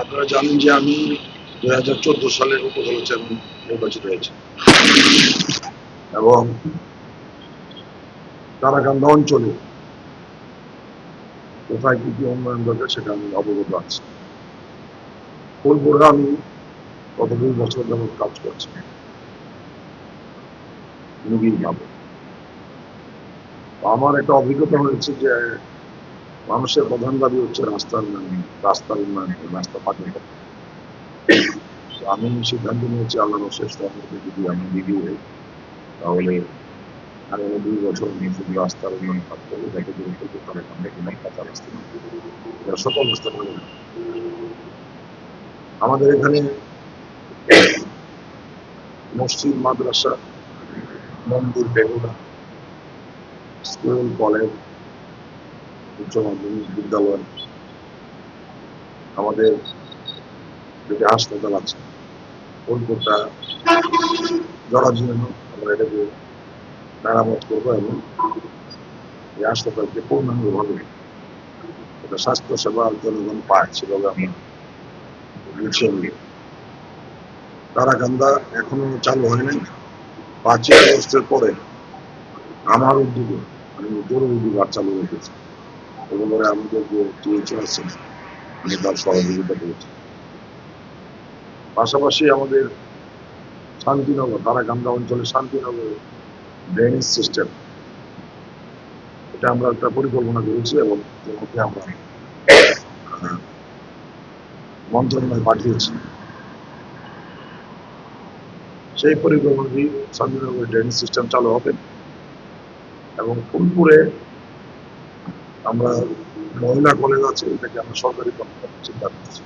আপনারা জানেন যে আমি দুই হাজার চোদ্দ সালে উপজেলা চেয়ারম্যান নির্বাচিত হয়েছি। এবং তারাকান্দা অঞ্চলে কোথায় কি কি উন্নয়ন দরকার সেটা আমি অবগত আছি। ফুলপুরে আমি গত দুই বছর যাবত কাজ করছি। নিবিড়ভাবে তো আমার একটা অভিজ্ঞতা হয়েছে যে মানুষের প্রধান দাবি হচ্ছে রাস্তার উন্নয়ন রাস্তার উন্নয়ন রাস্তা পাকা আমি সিদ্ধান্ত নিয়েছি আল্লাহর শেষ রহমতে যদি আমি বিধি হই তাহলে আগামী দুই বছর আমি শুধু রাস্তার উন্নয়ন কাজ করব গুরুত্ব করতে হবে আমরা কিনা কাঁচা রাস্তা। এটা সকল রাস্তা করে। আমাদের এখানে মসজিদ, মাদ্রাসা, মন্দির বেগুনা স্কুল, কলেজ উচ্চ মাধ্যমিক বিদ্যালয় আমাদের দুটি হাসপাতাল আছে কলকাতা জরাজীর্ণ আমরা এটাকে মেরামত করব এবং এই হাসপাতালকে পূর্ণাঙ্গভাবে এটা স্বাস্থ্য সেবা জনগণ পায় সেভাবে আমরা গুছিয়ে নিই। তারাকান্দা এখনও চালু হয় নাই। পাঁচই আগস্টের পরে আমার উদ্যোগে, আমি জরুরি বিভাগ চালু রেখেছি। এবং আমাদের যে টিএইচও আছে তার সহযোগিতা করেছি পাশাপাশি আমাদের শান্তিনগর, তারাকান্দা অঞ্চলে শান্তিনগর ড্রেনেজ সিস্টেম এটা আমরা একটা পরিকল্পনা করেছি এবং মধ্যে আমরা মন্ত্রণালয় পাঠিয়েছি। সেই পরিকল্পনাটি শান্তিনগর ড্রেনেজ সিস্টেম চালু হবে এবং ফুলপুরে আমরা মহিলা কলেজ আছে এটাকে আমরা সরকারি কলেজ চিন্তা করছি।